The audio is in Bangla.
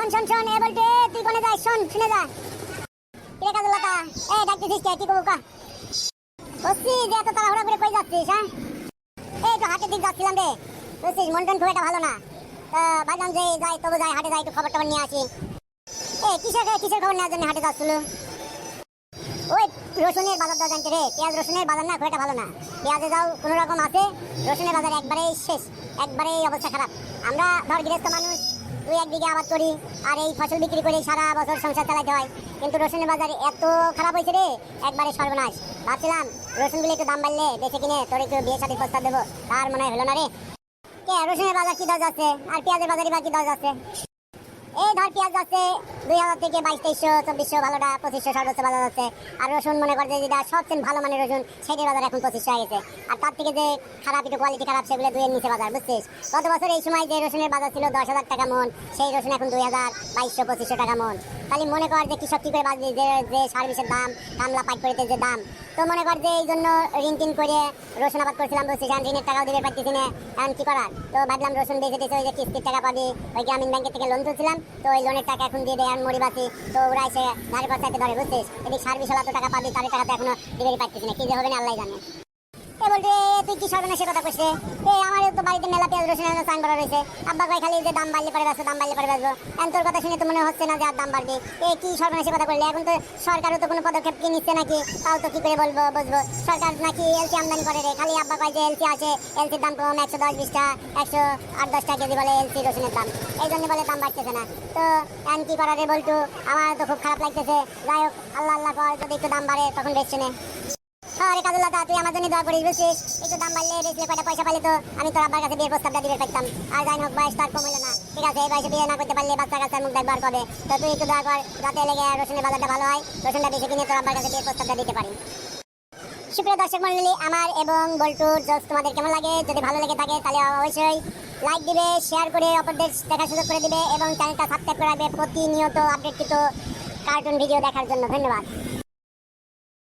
শোন শোন শোন, এ বলতে তুই কোনে যাস? শোন, শুনে যা। কিরে কাজল লতা? এ, ডাকতেছিস কে? কি করব বসছি, যে এত তাড়াহুড়া করে কই যাচ্ছিস হ্যাঁ? এই তো হাটের দিক যাচ্ছিলাম রে। বুঝছিস মন টন খুব একটা ভালো না। তা ভাবলাম যে যাই, তবু যাই, হাটে যাই, একটু খবর টবর নিয়ে আসি। এ, কিসের কিসের খবর নেওয়ার জন্য হাটে যাচ্ছিল? ওই রসুনের বাজার দাও জানতে রে। পেঁয়াজ রসুনের বাজার না, খুব একটা ভালো না। পেঁয়াজে যাও, কোনো রকম আছে? রসুনের বাজার একবারেই শেষ, একবারেই অবস্থা খারাপ। আমরা ধর গৃহস্থ মানুষ দুই এক বিঘে আবাদ করি, আর এই ফসল বিক্রি করে সারা বছর সংসার চালাতে হয়। কিন্তু রসুনের বাজার এত খারাপ হয়েছে রে, একবারে সর্বনাশ। ভাবছিলাম, রসুনগুলো একটু দাম বাড়লে বেঁচে কিনে তোর একটু বিয়ে সাথে প্রস্তাব দেবো। তার মনে হলো না রে। কে, রসুনের বাজার কি দশ আছে? আর পেঁয়াজের বাজারই বা কি দশ যাচ্ছে এই ধর পেঁয়াজ যাচ্ছে দুই হাজার থেকে বাইশ, তেইশশো, চব্বিশশো ভালোটা পঁচিশশো সর্বোচ্চ বাজার আছে। আর রসুন মনে করে যেটা সবচেয়ে ভালো মানের রসুন সেটির বাজার এখন পঁচিশশো হয়ে গেছে। আর তার থেকে যে খারাপ, একটু কোয়ালিটি খারাপ, সেগুলো দুইয়ের নিচে বাজার, বুঝছিস? গত বছর এই সময় যে রসুনের বাজার ছিল দশ হাজার টাকা মন, সেই রসুন এখন দুই হাজার, বাইশশো, পঁচিশশো টাকা মন। তাহলে মনে কর যে কৃষক কি করে বাজবি যে যে সার্ভিসের দাম কামলা পাইক করিতে যে দাম। তো মনে কর যে এই জন্য ঋণ টিন করে রসুন আবাদ করছিলাম বুঝছিস আর ঋণের টাকাও দিতে পারতেছি না। এখন কি করার? তো ভাবলাম রসুন বেঁচে টেছে ওই যে কিস্তির টাকা পাবি, ওই গ্রামীণ ব্যাংকের থেকে লোন তুলছিলাম, তো ওই লোনের টাকা এখন দিয়ে দেয় আমি মরি বাঁচি। তো ওরা এসে ধারে পয়সাতে ধরে, বুঝছিস? এদিক সার্ভিস হলা তো টাকা পাবি তার টাকা তো এখনও দিতে পারতেছি না, কি যে হবে না আল্লাহ জানে। এ বলতে তুই কি সর্বনাশের কথা এ আমার তো বাড়িতে মেলা পেঁয়াজ রসুনের চান করা রয়েছে। আব্বা কয়, খালি যে দাম বাড়লে পরে বেসবো দাম বাড়লে পরে এখন তোর কথা শুনে তো মনে হচ্ছে না যে আর দাম বাড়বে। এ, কি সর্বনাশের কথা করলে এখন তো সরকারও তো কোনো পদক্ষেপ কি নিচ্ছে নাকি? তাও তো কি করে বলব, বুঝব? সরকার নাকি এলসি আমদানি করে রে। খালি আব্বা কয় যে এলসি আছে, এলসির দাম কম, একশো দশ বিশটা একশো আট দশটা কেজি বলে এলসি, রসুনের দাম। এই জন্য বলে দাম বাড়তেছে না। তো এখন কি করারে বলটু? আমার তো খুব খারাপ লাগতেছে। যাই হোক, আল্লাহ আল্লাহ কর যদি একটু দাম বাড়ে, তখন বেশি আরে তুই আমার জন্য দোয়া একটু দাম বাড়লে বেশি কয়টা পয়সা তো? আমি তোর আব্বার কাছে বিয়ের প্রস্তাবটা আর হোক, বয়স তার না। ঠিক আছে, এই বয়সে বিয়ে না করতে পারলে বাচ্চা মুখ দেখবার কবে? তো তুই একটু দোয়া কর, যাতে লেগে রসুনের বাজারটা ভালো হয়, রসুনটা বেশি কিনে তোর আব্বার কাছে বিয়ের প্রস্তাবটা দিতে পারি। সুপ্রিয় দর্শক মন্ডলী আমার এবং বল্টুর জোস তোমাদের কেমন লাগে? যদি ভালো লেগে থাকে, তাহলে অবশ্যই লাইক দিবে শেয়ার করে অপরদের দেখার সুযোগ করে দিবে, এবং চ্যানেলটা সাবস্ক্রাইব প্রতিনিয়ত আপডেটকৃত কার্টুন ভিডিও দেখার জন্য। ধন্যবাদ।